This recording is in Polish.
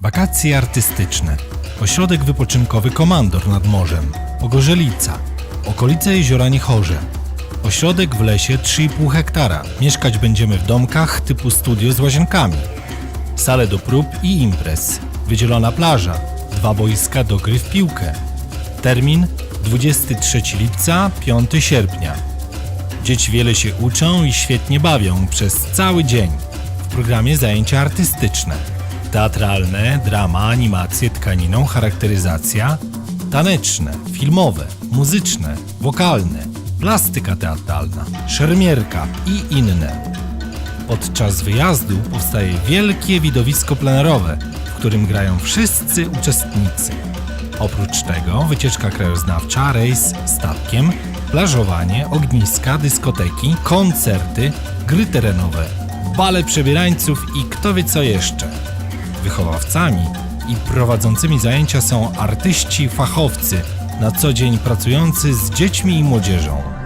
Wakacje artystyczne. Ośrodek wypoczynkowy Komandor nad morzem. Ogorzelica. Okolice jeziora Niechorze. Ośrodek w lesie 3,5 hektara. Mieszkać będziemy w domkach typu studio z łazienkami. Sale do prób i imprez. Wydzielona plaża. Dwa boiska do gry w piłkę. Termin 23 lipca, 5 sierpnia. Dzieci wiele się uczą i świetnie bawią przez cały dzień. W programie zajęcia artystyczne. Teatralne, drama, animacje tkaniną, charakteryzacja, taneczne, filmowe, muzyczne, wokalne, plastyka teatralna, szermierka i inne. Podczas wyjazdu powstaje wielkie widowisko plenerowe, w którym grają wszyscy uczestnicy. Oprócz tego wycieczka krajoznawcza, rejs statkiem, plażowanie, ogniska, dyskoteki, koncerty, gry terenowe, bale przebierańców i kto wie co jeszcze. Wychowawcami i prowadzącymi zajęcia są artyści fachowcy, na co dzień pracujący z dziećmi i młodzieżą.